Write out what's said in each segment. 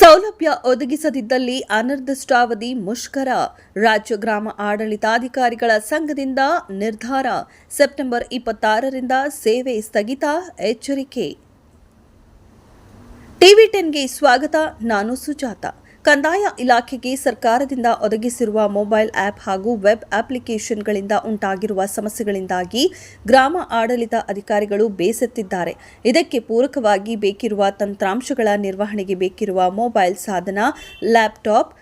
ಸೌಲಭ್ಯ ಒದಗಿಸದಿದ್ದಲ್ಲಿ ಅನಿರ್ದಿಷ್ಟಾವಧಿ ಮುಷ್ಕರ. ರಾಜ್ಯ ಗ್ರಾಮ ಆಡಳಿತಾಧಿಕಾರಿಗಳ ಸಂಘದಿಂದ ನಿರ್ಧಾರ. ಸೆಪ್ಟೆಂಬರ್ ಇಪ್ಪತ್ತಾರರಿಂದ ಸೇವೆ ಸ್ಥಗಿತ ಎಚ್ಚರಿಕೆ. ಟಿವಿ ಟೆನ್ಗೆ ಸ್ವಾಗತ, ನಾನು ಸುಜಾತ. ಕಂದಾಯ ಇಲಾಖೆಗೆ ಸರ್ಕಾರದಿಂದ ಒದಗಿಸಿರುವ ಮೊಬೈಲ್ ಆಪ್ ಹಾಗೂ ವೆಬ್ ಅಪ್ಲಿಕೇಶನ್ಗಳಿಂದ ಉಂಟಾಗಿರುವ ಸಮಸ್ಯೆಗಳಿಂದಾಗಿ ಗ್ರಾಮ ಆಡಳಿತ ಅಧಿಕಾರಿಗಳು ಬೇಸತ್ತಿದ್ದಾರೆ. ಇದಕ್ಕೆ ಪೂರಕವಾಗಿ ಬೇಕಿರುವ ತಂತ್ರಾಂಶಗಳ ನಿರ್ವಹಣೆಗೆ ಬೇಕಿರುವ ಮೊಬೈಲ್ ಸಾಧನ, ಲ್ಯಾಪ್ಟಾಪ್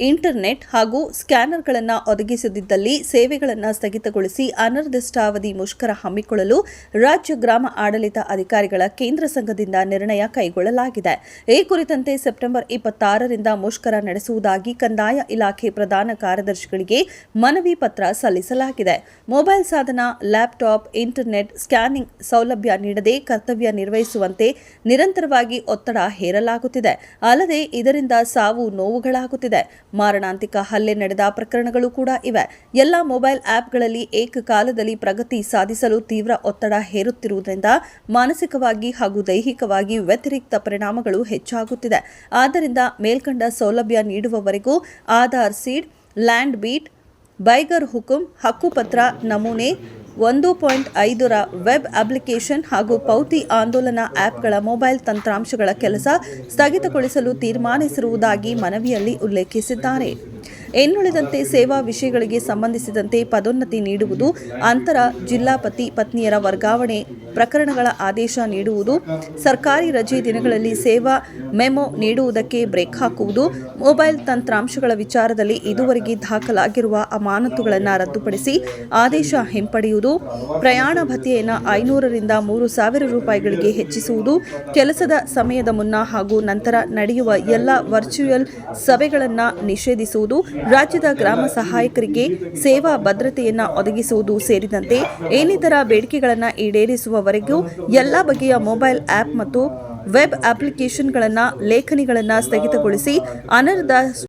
ಇಂಟರ್ನೆಟ್ ಹಾಗೂ ಸ್ಕ್ಯಾನರ್ಗಳನ್ನು ಒದಗಿಸದಿದ್ದಲ್ಲಿ ಸೇವೆಗಳನ್ನು ಸ್ಥಗಿತಗೊಳಿಸಿ ಅನಿರ್ದಿಷ್ಟಾವಧಿ ಮುಷ್ಕರ ಹಮ್ಮಿಕೊಳ್ಳಲು ರಾಜ್ಯ ಗ್ರಾಮ ಆಡಳಿತ ಅಧಿಕಾರಿಗಳ ಕೇಂದ್ರ ಸಂಘದಿಂದ ನಿರ್ಣಯ ಕೈಗೊಳ್ಳಲಾಗಿದೆ. ಈ ಕುರಿತಂತೆ ಸೆಪ್ಟೆಂಬರ್ ಇಪ್ಪತ್ತಾರರಿಂದ ಮುಷ್ಕರ ನಡೆಸುವುದಾಗಿ ಕಂದಾಯ ಇಲಾಖೆ ಪ್ರಧಾನ ಕಾರ್ಯದರ್ಶಿಗಳಿಗೆ ಮನವಿ ಪತ್ರ ಸಲ್ಲಿಸಲಾಗಿದೆ. ಮೊಬೈಲ್ ಸಾಧನ, ಲ್ಯಾಪ್ಟಾಪ್, ಇಂಟರ್ನೆಟ್, ಸ್ಕ್ಯಾನಿಂಗ್ ಸೌಲಭ್ಯ ನೀಡದೆ ಕರ್ತವ್ಯ ನಿರ್ವಹಿಸುವಂತೆ ನಿರಂತರವಾಗಿ ಒತ್ತಡ ಹೇರಲಾಗುತ್ತಿದೆ. ಅಲ್ಲದೆ ಇದರಿಂದ ಸಾವು ನೋವುಗಳಾಗುತ್ತಿದೆ. ಮಾರಣಾಂತಿಕ ಹಲ್ಲೆ ನಡೆದ ಪ್ರಕರಣಗಳು ಕೂಡ ಇವೆ. ಎಲ್ಲ ಮೊಬೈಲ್ ಆಪ್ಗಳಲ್ಲಿ ಏಕಕಾಲದಲ್ಲಿ ಪ್ರಗತಿ ಸಾಧಿಸಲು ತೀವ್ರ ಒತ್ತಡ ಹೇರುತ್ತಿರುವುದರಿಂದ ಮಾನಸಿಕವಾಗಿ ಹಾಗೂ ದೈಹಿಕವಾಗಿ ವ್ಯತಿರಿಕ್ತ ಪರಿಣಾಮಗಳು ಹೆಚ್ಚಾಗುತ್ತಿದೆ. ಆದ್ದರಿಂದ ಮೇಲ್ಕಂಡ ಸೌಲಭ್ಯ ನೀಡುವವರೆಗೂ ಆಧಾರ್ ಸೀಡ್ ಲ್ಯಾಂಡ್ ಬೀಟ್ ಬೈಗರ್ ಹುಕುಂ, ಹಕ್ಕುಪತ್ರ, ನಮೂನೆ ಒಂದು ಪಾಯಿಂಟ್ ಐದರ ವೆಬ್ ಅಪ್ಲಿಕೇಶನ್ ಹಾಗೂ ಪೌತಿ ಆಂದೋಲನ ಆಪ್ಗಳ ಮೊಬೈಲ್ ತಂತ್ರಾಂಶಗಳ ಕೆಲಸ ಸ್ಥಗಿತಗೊಳಿಸಲು ತೀರ್ಮಾನಿಸಿರುವುದಾಗಿ ಮನವಿಯಲ್ಲಿ ಉಲ್ಲೇಖಿಸಿದ್ದಾರೆ. ಇನ್ನುಳಿದಂತೆ ಸೇವಾ ವಿಷಯಗಳಿಗೆ ಸಂಬಂಧಿಸಿದಂತೆ ಪದೋನ್ನತಿ ನೀಡುವುದು, ಅಂತರ ಜಿಲ್ಲಾಪತಿ ಪತ್ನಿಯರ ವರ್ಗಾವಣೆ ಪ್ರಕರಣಗಳ ಆದೇಶ ನೀಡುವುದು, ಸರ್ಕಾರಿ ರಜೆ ದಿನಗಳಲ್ಲಿ ಸೇವಾ ಮೆಮೊ ನೀಡುವುದಕ್ಕೆ ಬ್ರೇಕ್ ಹಾಕುವುದು, ಮೊಬೈಲ್ ತಂತ್ರಾಂಶಗಳ ವಿಚಾರದಲ್ಲಿ ಇದುವರೆಗೆ ದಾಖಲಾಗಿರುವ ಅಮಾನತುಗಳನ್ನು ರದ್ದುಪಡಿಸಿ ಆದೇಶ ಹಿಂಪಡೆಯುವುದು, ಪ್ರಯಾಣ ಭತ್ಯೆಯನ್ನು ಐನೂರರಿಂದ ಮೂರು ಸಾವಿರ ರೂಪಾಯಿಗಳಿಗೆ ಹೆಚ್ಚಿಸುವುದು, ಕೆಲಸದ ಸಮಯದ ಮುನ್ನ ಹಾಗೂ ನಂತರ ನಡೆಯುವ ಎಲ್ಲ ವರ್ಚುವಲ್ ಸಭೆಗಳನ್ನು ನಿಷೇಧಿಸುವುದು ರಾಜ್ಯದ ಗ್ರಾಮ ಸಹಾಯಕರಿಗೆ ಸೇವಾ ಭದ್ರತೆಯನ್ನು ಒದಗಿಸುವುದು ಸೇರಿದಂತೆ ಏನಿತರ ಬೇಡಿಕೆಗಳನ್ನು ಈಡೇರಿಸುವವರೆಗೂ ಎಲ್ಲ ಬಗೆಯ ಮೊಬೈಲ್ ಆಪ್ ಮತ್ತು ವೆಬ್ ಅಪ್ಲಿಕೇಶನ್ಗಳನ್ನು ಲೇಖನಿಗಳನ್ನು ಸ್ಥಗಿತಗೊಳಿಸಿ ಅನರ್ಧ